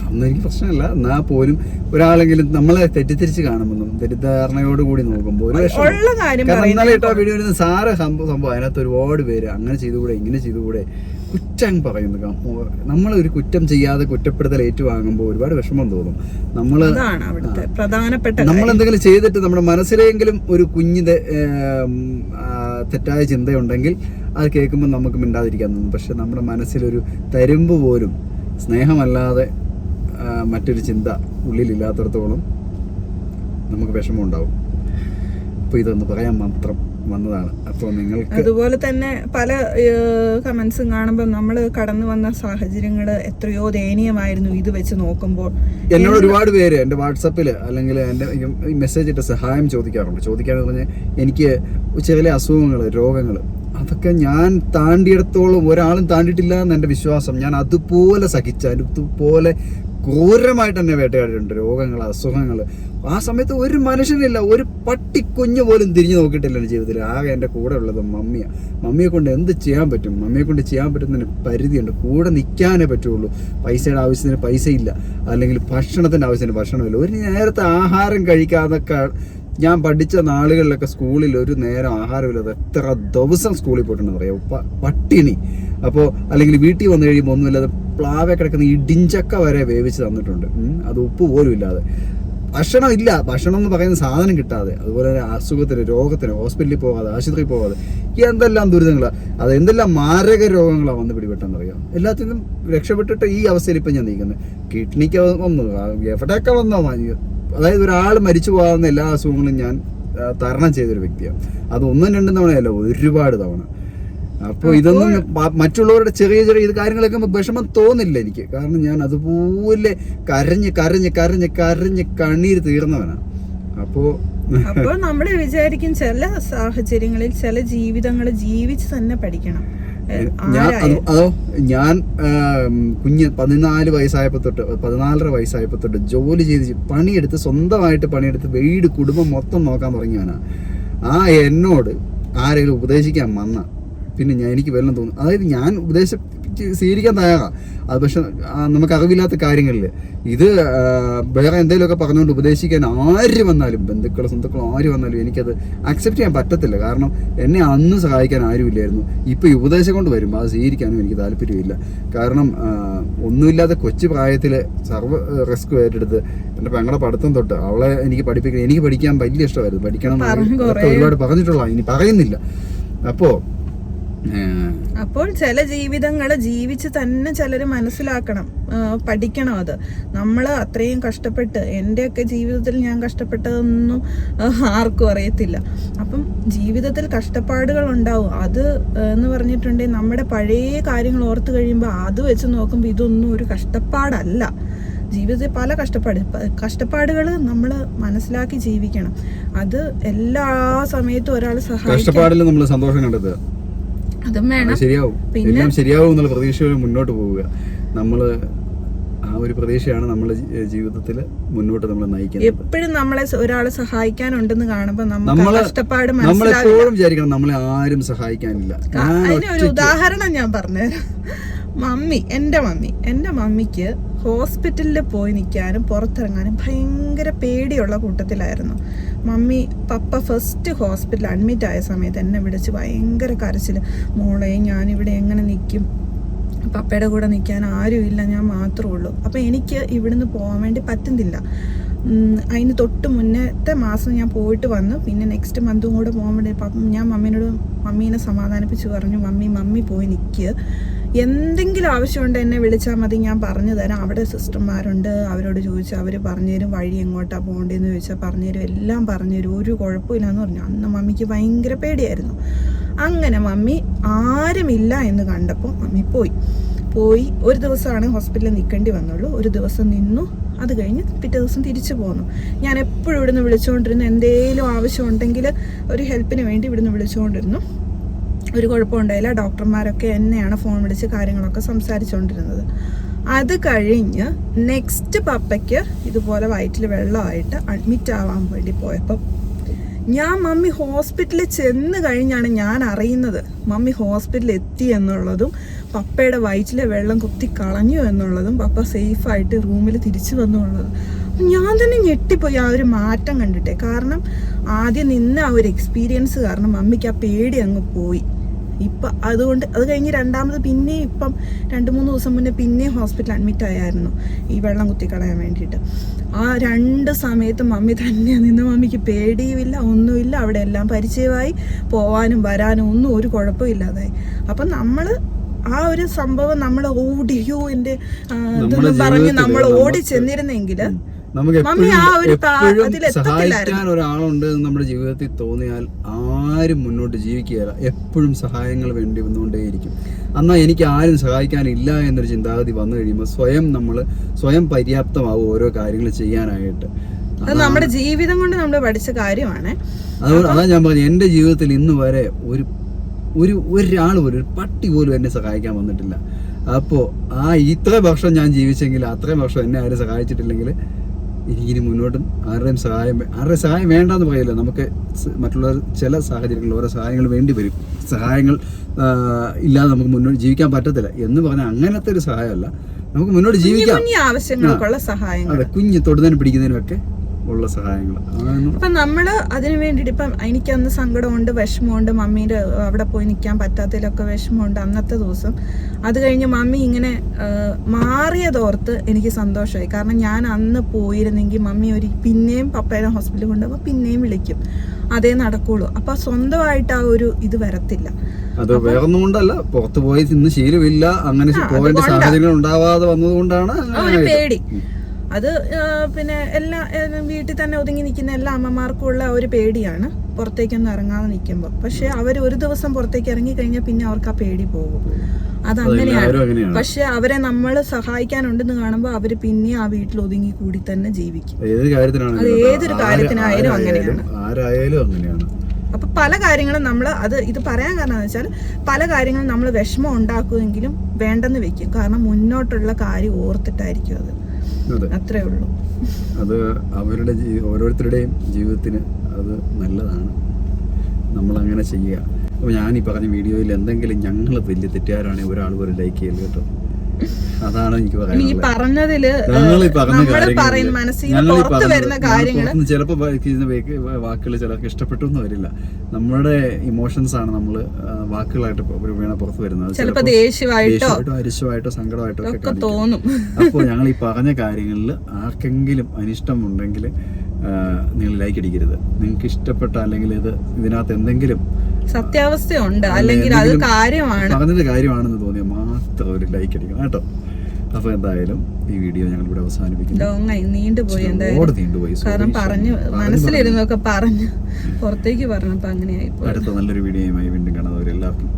അന്ന് എനിക്ക് പ്രശ്നമല്ല. എന്നാ പോലും ഒരാളെങ്കിലും നമ്മളെ തെറ്റിദ്ധരിച്ച് കാണുമ്പോൾ തെറ്റിദ്ധാരണയോട് കൂടി നോക്കുമ്പോൾ ഒരു ഇന്നലെ ഇട്ട വീഡിയോ സാറ് സംഭവം സംഭവം അതിനകത്ത് ഒരുപാട് പേര് അങ്ങനെ ചെയ്തുകൂടെ ഇങ്ങനെ ചെയ്തുകൂടെ. കുറ്റം പറയുന്നു നമ്മൾ ഒരു കുറ്റം ചെയ്യാതെ കുറ്റപ്പെടുത്തൽ ഏറ്റുവാങ്ങുമ്പോൾ ഒരുപാട് വിഷമം തോന്നും. നമ്മൾ പ്രധാനപ്പെട്ട നമ്മൾ എന്തെങ്കിലും ചെയ്തിട്ട് നമ്മുടെ മനസ്സിലെങ്കിലും ഒരു കുഞ്ഞ് തെറ്റായ ചിന്തയുണ്ടെങ്കിൽ അത് കേൾക്കുമ്പോൾ നമുക്ക് മിണ്ടാതിരിക്കാൻ തോന്നും. പക്ഷെ നമ്മുടെ മനസ്സിലൊരു തരുമ്പ് പോലും സ്നേഹമല്ലാതെ മറ്റൊരു ചിന്ത ഉള്ളിലില്ലാത്തടത്തോളം നമുക്ക് വിഷമം ഉണ്ടാവും. അപ്പോൾ ഇതൊന്ന് പറയാൻ മാത്രം. വന്നതാണ്. അപ്പോൾ നിങ്ങൾക്ക് അതുപോലെ തന്നെ പല കമന്റ്സും കാണുമ്പോൾ നമ്മൾ കടന്നു വന്ന സാഹചര്യങ്ങൾ എത്രയോ ദയനീയമായിരുന്നു ഇത് വെച്ച് നോക്കുമ്പോൾ. എന്നോട് ഒരുപാട് പേര് എന്റെ വാട്സപ്പിൽ അല്ലെങ്കിൽ എന്റെ മെസ്സേജ് ഇട്ട് സഹായം ചോദിക്കാറുണ്ട്. ചോദിക്കാന്ന് പറഞ്ഞാൽ എനിക്ക് ചില അസുഖങ്ങൾ രോഗങ്ങൾ അതൊക്കെ ഞാൻ താണ്ടിയിടത്തോളം ഒരാളും താണ്ടിയിട്ടില്ല എന്ന് എന്റെ വിശ്വാസം. ഞാൻ അതുപോലെ സഹിച്ച അതുപോലെ ക്രൂരമായിട്ട് തന്നെ വേട്ടയാടിയിട്ടുണ്ട്. രോഗങ്ങൾ അസുഖങ്ങൾ ആ സമയത്ത് ഒരു മനുഷ്യനില്ല ഒരു പട്ടിക്കുഞ്ഞ് പോലും തിരിഞ്ഞു നോക്കിയിട്ടില്ല എന്റെ ജീവിതത്തിൽ. ആകെ എന്റെ കൂടെ ഉള്ളത് മമ്മിയാണ് മമ്മിയെ കൊണ്ട് എന്ത് ചെയ്യാൻ പറ്റും? മമ്മിയെ കൊണ്ട് ചെയ്യാൻ പറ്റുന്നതിന് പരിധിയുണ്ട്. കൂടെ നിൽക്കാനേ പറ്റുള്ളൂ. പൈസയുടെ ആവശ്യത്തിന് പൈസയില്ല. അല്ലെങ്കിൽ ഭക്ഷണത്തിന്റെ ആവശ്യത്തിന് ഭക്ഷണമില്ല. ഒരു നേരത്തെ ആഹാരം കഴിക്കാതെ ഞാൻ പഠിച്ച നാളുകളിലൊക്കെ സ്കൂളിൽ ഒരു നേരം ആഹാരമില്ലാതെ എത്ര ദിവസം സ്കൂളിൽ പോയിട്ടുണ്ടെന്ന് പറയാം പട്ടിണി. അപ്പോൾ അല്ലെങ്കിൽ വീട്ടിൽ വന്നു കഴിയുമ്പോൾ ഒന്നുമില്ലാതെ പ്ലാവെ കിടക്കുന്ന ഇടിഞ്ചക്ക വരെ വേവിച്ച് തന്നിട്ടുണ്ട്. അത് ഉപ്പ് പോലും ഇല്ലാതെ. ഭക്ഷണം ഇല്ല. ഭക്ഷണം എന്ന് പറയുന്ന സാധനം കിട്ടാതെ. അതുപോലെ തന്നെ അസുഖത്തിന് രോഗത്തിന് ഹോസ്പിറ്റലിൽ പോകാതെ ആശുപത്രിയിൽ പോകാതെ എന്തെല്ലാം ദുരിതങ്ങളാണ് അത് എന്തെല്ലാം മാരക രോഗങ്ങളാണ് വന്ന് പിടിപെട്ടെന്നറിയാം എല്ലാത്തിനും രക്ഷപ്പെട്ടിട്ട് ഈ അവസ്ഥയിൽ ഇപ്പം ഞാൻ നീക്കുന്നത് കിഡ്നിക്ക് വന്നു എവിടെയൊക്കെ വന്നോ മാ- അതായത് ഒരാൾ മരിച്ചു പോകാവുന്ന എല്ലാ അസുഖങ്ങളും ഞാൻ തരണം ചെയ്തൊരു വ്യക്തിയാണ്. അത് ഒന്നും രണ്ടും തവണയല്ല ഒരുപാട് തവണ. അപ്പോൾ ഇതൊന്നും മറ്റുള്ളവരുടെ ചെറിയ ചെറിയ ഇത് കാര്യങ്ങളൊക്കെ വിഷമം തോന്നില്ല എനിക്ക്. കാരണം ഞാൻ അതുപോലെ കരഞ്ഞ് കരഞ്ഞ് കരഞ്ഞ് കരഞ്ഞ് കണ്ണീര് തീർന്നവനാണ് അപ്പോൾ അപ്പോൾ നമ്മൾ വിചാരിക്കും ചില സാഹചര്യങ്ങളിൽ ചില ജീവിതങ്ങൾ ജീവിച്ച് തന്നെ പഠിക്കണം. ഞാൻ അതോ ഞാൻ കുഞ്ഞ് പതിനാല് വയസ്സായപ്പോൾ തൊട്ട് പതിനാലര വയസ്സായപ്പോൾ തൊട്ട് ജോലി ചെയ്ത് പണിയെടുത്ത് സ്വന്തമായിട്ട് പണിയെടുത്ത് വീട് കുടുംബം മൊത്തം നോക്കാൻ തുടങ്ങിയവനാ. ആ എന്നോട് ആരെങ്കിലും ഉപദേശിക്കാൻ വന്ന. പിന്നെ ഞാൻ എനിക്ക് വെല്ലം തോന്നും അതായത് ഞാൻ ഉപദേശം സ്വീകരിക്കാൻ തയ്യാറാണ് അത് പക്ഷെ നമുക്ക് അറിവില്ലാത്ത കാര്യങ്ങളിൽ ഇത് വേറെ എന്തെങ്കിലുമൊക്കെ പറഞ്ഞുകൊണ്ട് ഉപദേശിക്കാൻ ആര് വന്നാലും ബന്ധുക്കളോ സ്വന്തക്കളോ ആര് വന്നാലും എനിക്കത് അക്സെപ്റ്റ് ചെയ്യാൻ പറ്റത്തില്ല. കാരണം എന്നെ അന്ന് സഹായിക്കാൻ ആരുമില്ലായിരുന്നു. ഇപ്പോൾ ഈ ഉപദേശം കൊണ്ട് വരുമ്പോൾ അത് സ്വീകരിക്കാനും എനിക്ക് താല്പര്യമില്ല. കാരണം ഒന്നുമില്ലാത്ത ഒന്നുമില്ലാതെ കൊച്ചു പ്രായത്തിൽ സർവ റിസ്ക് ഏറ്റെടുത്ത് എന്റെ പെങ്ങളുടെ പഠിത്തം തൊട്ട് അവളെ എനിക്ക് പഠിപ്പിക്കണം എനിക്ക് പഠിക്കാൻ വലിയ ഇഷ്ടമായിരുന്നു. പഠിക്കണം ഒരുപാട് പറഞ്ഞിട്ടുള്ള ഇനി പറയുന്നില്ല. അപ്പോൾ അപ്പോൾ ചില ജീവിതങ്ങൾ ജീവിച്ച് തന്നെ ചിലർ മനസ്സിലാക്കണം. പഠിക്കണം അത്. നമ്മൾ അത്രയും കഷ്ടപ്പെട്ട് എന്റെയൊക്കെ ജീവിതത്തിൽ ഞാൻ കഷ്ടപ്പെട്ടതൊന്നും ആർക്കും അറിയത്തില്ല. അപ്പം ജീവിതത്തിൽ കഷ്ടപ്പാടുകൾ ഉണ്ടാവും. അത് എന്ന് പറഞ്ഞിട്ടുണ്ടെങ്കിൽ നമ്മുടെ പഴയ കാര്യങ്ങൾ ഓർത്ത് കഴിയുമ്പോൾ അത് വെച്ച് നോക്കുമ്പോൾ ഇതൊന്നും ഒരു കഷ്ടപ്പാടല്ല. ജീവിതത്തിൽ പല കഷ്ടപ്പാട് കഷ്ടപ്പാടുകൾ നമ്മൾ മനസ്സിലാക്കി ജീവിക്കണം. അത് എല്ലാ സമയത്തും ഒരാൾ സഹായിക്കും കഷ്ടപ്പാടിൽ നമ്മൾ സന്തോഷം കണ്ടെത്തുക. അതും വേണം. അത് ശരിയാവും. എല്ലാം ശരിയാവും എന്നുള്ള പ്രതീക്ഷയോടെ മുന്നോട്ട് പോവുക. നമ്മൾ ആ ഒരു പ്രതീക്ഷയാണ് നമ്മുടെ ജീവിതത്തിൽ മുന്നോട്ട് നമ്മളെ നയിക്കുന്നത്. എപ്പോഴും നമ്മളെ ഒരാളെ സഹായിക്കാനുണ്ടെന്ന് കാണുമ്പോൾ നമ്മൾ കഷ്ടപ്പാട് നമ്മളെപ്പോഴും വിചാരിക്കണം നമ്മളെ ആരും സഹായിക്കാനില്ല. അതിനൊരു ഉദാഹരണം ഞാൻ പറഞ്ഞു മമ്മി എന്റെ മമ്മി. എന്റെ മമ്മിക്ക് ഹോസ്പിറ്റലിൽ പോയി നിൽക്കാനും പുറത്തിറങ്ങാനും ഭയങ്കര പേടിയുള്ള കൂട്ടത്തിലായിരുന്നു. മമ്മി പപ്പ ഫസ്റ്റ് ഹോസ്പിറ്റലിൽ അഡ്മിറ്റ് ആയ സമയത്ത് എന്നെ വിളിച്ച് ഭയങ്കര കരച്ചിൽ മോളെ ഞാനിവിടെ എങ്ങനെ നിൽക്കും പപ്പയുടെ കൂടെ നിൽക്കാൻ ആരുമില്ല ഞാൻ മാത്രമേ ഉള്ളൂ. അപ്പോൾ എനിക്ക് ഇവിടുന്ന് പോകാൻ വേണ്ടി പറ്റുന്നില്ല. അതിന് തൊട്ട് മുന്നത്തെ മാസം ഞാൻ പോയിട്ട് വന്നു. പിന്നെ നെക്സ്റ്റ് മന്തും കൂടെ പോകാൻ വേണ്ടി ഞാൻ മമ്മീനോട് മമ്മീനെ സമാധാനിപ്പിച്ച് പറഞ്ഞു മമ്മി മമ്മി പോയി നിൽക്കുക എന്തെങ്കിലും ആവശ്യമുണ്ട് എന്നെ വിളിച്ചാൽ മതി ഞാൻ പറഞ്ഞു തരാം. അവിടെ സിസ്റ്റർമാരുണ്ട് അവരോട് ചോദിച്ചാൽ അവർ പറഞ്ഞുതരും വഴി എങ്ങോട്ടാണ് പോകേണ്ടതെന്ന് ചോദിച്ചാൽ പറഞ്ഞുതരും എല്ലാം പറഞ്ഞുതരും ഒരു കുഴപ്പമില്ലെന്ന് പറഞ്ഞു. അന്ന് മമ്മിക്ക് ഭയങ്കര പേടിയായിരുന്നു. അങ്ങനെ മമ്മി ആരുമില്ല എന്ന് കണ്ടപ്പോൾ മമ്മി പോയി. പോയി ഒരു ദിവസമാണ് ഹോസ്പിറ്റലിൽ നിൽക്കേണ്ടി വന്നുള്ളൂ. ഒരു ദിവസം നിന്നു. അത് കഴിഞ്ഞ് പിറ്റേ ദിവസം തിരിച്ചു പോന്നു. ഞാൻ എപ്പോഴും ഇവിടുന്ന് വിളിച്ചുകൊണ്ടിരുന്നു എന്തെങ്കിലും ആവശ്യമുണ്ടെങ്കിൽ ഒരു ഹെൽപ്പിന് വേണ്ടി ഇവിടുന്ന് വിളിച്ചുകൊണ്ടിരുന്നു ഒരു കുഴപ്പമുണ്ടായില്ല. ഡോക്ടർമാരൊക്കെ എന്നെയാണ് ഫോൺ വിളിച്ച് കാര്യങ്ങളൊക്കെ സംസാരിച്ചുകൊണ്ടിരുന്നത് അത് കഴിഞ്ഞ് നെക്സ്റ്റ് പപ്പയ്ക്ക് ഇതുപോലെ വയറ്റിൽ വെള്ളമായിട്ട് അഡ്മിറ്റ് ആവാൻ വേണ്ടി പോയപ്പം ഞാൻ മമ്മി ഹോസ്പിറ്റലിൽ ചെന്ന് കഴിഞ്ഞാണ് ഞാൻ അറിയുന്നത്. മമ്മി ഹോസ്പിറ്റലിൽ എത്തി എന്നുള്ളതും പപ്പയുടെ വയറ്റിലെ വെള്ളം കുത്തി കളഞ്ഞു എന്നുള്ളതും പപ്പ സേഫായിട്ട് റൂമിൽ തിരിച്ചു വന്നു എന്നുള്ളതും. ഞാൻ തന്നെ ഞെട്ടിപ്പോയി. ആ ഒരു മാറ്റം കണ്ടിട്ടേ. കാരണം ആദ്യം നിന്ന് ആ ഒരു എക്സ്പീരിയൻസ് കാരണം മമ്മിക്ക് ആ പേടി അങ്ങ് പോയി. ഇപ്പം അതുകൊണ്ട് അത് കഴിഞ്ഞ് രണ്ടാമത് പിന്നെ ഇപ്പം രണ്ട് മൂന്ന് ദിവസം മുന്നേ പിന്നെ ഹോസ്പിറ്റൽ അഡ്മിറ്റ് ആയായിരുന്നു ഈ വെള്ളം കുത്തിക്കളയാൻ വേണ്ടിയിട്ട്. ആ രണ്ട് സമയത്ത് മമ്മി തന്നെ നിന്ന് മമ്മിക്ക് പേടിയുമില്ല ഒന്നുമില്ല. അവിടെ എല്ലാം പരിചയമായി. പോവാനും വരാനും ഒന്നും ഒരു കുഴപ്പമില്ലാതായി അപ്പം നമ്മൾ ആ ഒരു സംഭവം നമ്മൾ ഓടിയോ എന്റെ പറഞ്ഞ് നമ്മൾ ഓടി ചെന്നിരുന്നെങ്കിൽ നമുക്ക് എപ്പോഴും സഹായിക്കാൻ ഒരാളുണ്ട് എന്ന് നമ്മുടെ ജീവിതത്തിൽ തോന്നിയാൽ ആരും മുന്നോട്ട് ജീവിക്കുകയില്ല. എപ്പോഴും സഹായങ്ങൾ വേണ്ടി വന്നുകൊണ്ടേയിരിക്കും എന്നാൽ എനിക്ക് ആരും സഹായിക്കാനില്ല എന്നൊരു ചിന്താഗതി വന്നു കഴിയുമ്പോൾ സ്വയം നമ്മൾ സ്വയം പര്യാപ്തമാവും ഓരോ കാര്യങ്ങൾ ചെയ്യാനായിട്ട്. അത് നമ്മുടെ ജീവിതം കൊണ്ട് നമ്മൾ പഠിച്ച കാര്യമാണ്. അതാ ഞാൻ പറഞ്ഞു എന്റെ ജീവിതത്തിൽ ഇന്ന് വരെ ഒരു ഒരു ഒരാൾ പോലും ഒരു പട്ടി പോലും എന്നെ സഹായിക്കാൻ വന്നിട്ടില്ല. അപ്പോ ആ ഇത്ര വർഷം ഞാൻ ജീവിച്ചെങ്കിൽ അത്രയും വർഷം എന്നെ ആരും സഹായിച്ചിട്ടില്ലെങ്കിൽ എനിക്കിനി മുന്നോട്ടും ആരുടെയും സഹായം ആരുടെ സഹായം വേണ്ടെന്ന് പറയില്ല. നമുക്ക് മറ്റുള്ള ചില സാഹചര്യങ്ങളിൽ ഓരോ സഹായങ്ങൾ വേണ്ടി വരും. സഹായങ്ങൾ ഇല്ലാതെ നമുക്ക് മുന്നോട്ട് ജീവിക്കാൻ പറ്റത്തില്ല എന്ന് പറഞ്ഞാൽ അങ്ങനത്തെ ഒരു സഹായമല്ല. നമുക്ക് മുന്നോട്ട് ജീവിക്കാം. ആവശ്യങ്ങൾക്കുള്ള സഹായം അതെ കുഞ്ഞ് തൊടുന്നതിനും പിടിക്കുന്നതിനൊക്കെ ഉള്ള സഹായങ്ങൾ. അപ്പൊ നമ്മൾ അതിന് വേണ്ടിട്ട് ഇപ്പം എനിക്ക് അന്ന് സങ്കടമുണ്ട് വിഷമമുണ്ട് മമ്മീന്റെ അവിടെ പോയി നിൽക്കാൻ പറ്റാത്തതിലൊക്കെ വിഷമമുണ്ട് അന്നത്തെ ദിവസം. അത് കഴിഞ്ഞ് മമ്മി ഇങ്ങനെ മാറിയതോർത്ത് എനിക്ക് സന്തോഷമായി. കാരണം ഞാൻ അന്ന് പോയിരുന്നെങ്കിൽ മമ്മി ഒരു പിന്നെയും പപ്പയുടെ ഹോസ്പിറ്റലിൽ കൊണ്ടുപോകുമ്പോൾ പിന്നെയും വിളിക്കും. അതേ നടക്കുള്ളൂ. അപ്പൊ സ്വന്തമായിട്ട് ആ ഒരു ഇത് വരത്തില്ല. അത് വേറൊന്നും കൊണ്ടല്ല. പുറത്തു പോയി ഇന്ന് ശീലമില്ല. അങ്ങനെ പോകേണ്ട സാഹചര്യങ്ങൾ ഉണ്ടാവാതെ വന്നതുകൊണ്ടാണ്. പേടി. അത് പിന്നെ എല്ലാ വീട്ടിൽ തന്നെ ഒതുങ്ങി നിൽക്കുന്ന എല്ലാ അമ്മമാർക്കും ഉള്ള ഒരു പേടിയാണ് പുറത്തേക്കൊന്നും ഇറങ്ങാതെ നിൽക്കുമ്പോൾ. പക്ഷെ അവർ ഒരു ദിവസം പുറത്തേക്ക് ഇറങ്ങി കഴിഞ്ഞാൽ പിന്നെ അവർക്ക് ആ പേടി പോകും. അത് അങ്ങനെയാണ്. പക്ഷെ അവരെ നമ്മൾ സഹായിക്കാനുണ്ടെന്ന് കാണുമ്പോൾ അവർ പിന്നെ ആ വീട്ടിൽ ഒതുങ്ങി കൂടി തന്നെ ജീവിക്കും. അത്. ഏതൊരു കാര്യത്തിനായാലും അങ്ങനെയാണ്. അപ്പൊ പല കാര്യങ്ങളും നമ്മൾ അത് ഇത് പറയാൻ കാരണം എന്ന് വെച്ചാൽ പല കാര്യങ്ങളും നമ്മൾ വിഷമം ഉണ്ടാക്കുമെങ്കിലും വേണ്ടെന്ന് വെക്കും. കാരണം മുന്നോട്ടുള്ള കാര്യം ഓർത്തിട്ടായിരിക്കും അതെ. അത്രേ ഉള്ളൂ. അത് അവരുടെ ഓരോരുത്തരുടെയും ജീവിതത്തിന് അത് നല്ലതാണ്. നമ്മൾ അങ്ങനെ ചെയ്യുക. അപ്പോൾ ഞാൻ ഈ പറഞ്ഞ വീഡിയോയിൽ എന്തെങ്കിലും ഞങ്ങൾ വലിയ തെറ്റുകാരാണെങ്കിൽ ഒരാൾ പോലും ലൈക്ക് ചെയ്യൽ കേട്ടോ. അതാണ് എനിക്ക് ഇനി ഈ പറയാനുള്ളത് പറഞ്ഞതിൽ ഞങ്ങൾ നമ്മൾ കാര്യങ്ങളിൽ പറയുന്ന മനസ്സിൽ ഞങ്ങൾ ഈ പുറത്ത് പറഞ്ഞത് വരുന്ന ഞാൻ കാര്യങ്ങൾ പുറത്തുനിന്ന് ചിലപ്പോൾ വാക്കുകൾ ചിലർക്ക് ഇഷ്ടപ്പെട്ടു എന്ന് വരില്ല. നമ്മുടെ ഇമോഷൻസ് ആണ് നമ്മൾ വാക്കുകളായിട്ട് വീണ പുറത്ത് വരുന്നത്. ചിലപ്പോ ദേഷ്യമായിട്ടോ അരിശമായിട്ടോ സങ്കടമായിട്ടോ ഒക്കെ ഒക്കെ തോന്നും. അപ്പോൾ ഞങ്ങൾ ഈ പറഞ്ഞ കാര്യങ്ങളിൽ ആർക്കെങ്കിലും അനിഷ്ടമുണ്ടെങ്കിൽ നിങ്ങൾ ലൈക്ക് അടിക്കരുത്. നിങ്ങൾക്ക് ഇഷ്ടപ്പെട്ട അല്ലെങ്കിൽ ഇത് ഇതിനകത്ത് എന്തെങ്കിലും സത്യാവസ്ഥയുണ്ട്. അല്ലെങ്കിൽ അത് കാര്യമാണ്. പറഞ്ഞത് കാര്യമാണെന്ന് തോന്നിയാൽ മാത്രം ഒരു ലൈക്ക് അടിക്കണം കേട്ടോ. അപ്പൊ എന്തായാലും ഈ വീഡിയോ ഞങ്ങൾ ഇവിടെ അവസാനിപ്പിക്കുന്നു. പറഞ്ഞു പറഞ്ഞു മനസ്സിലിരുന്നൊക്കെ പറഞ്ഞു. പുറത്തേക്ക് പറഞ്ഞപ്പോ അങ്ങനെയായി അടുത്ത നല്ലൊരു വീഡിയോയുമായി വീണ്ടും കാണാം. എല്ലാവർക്കും.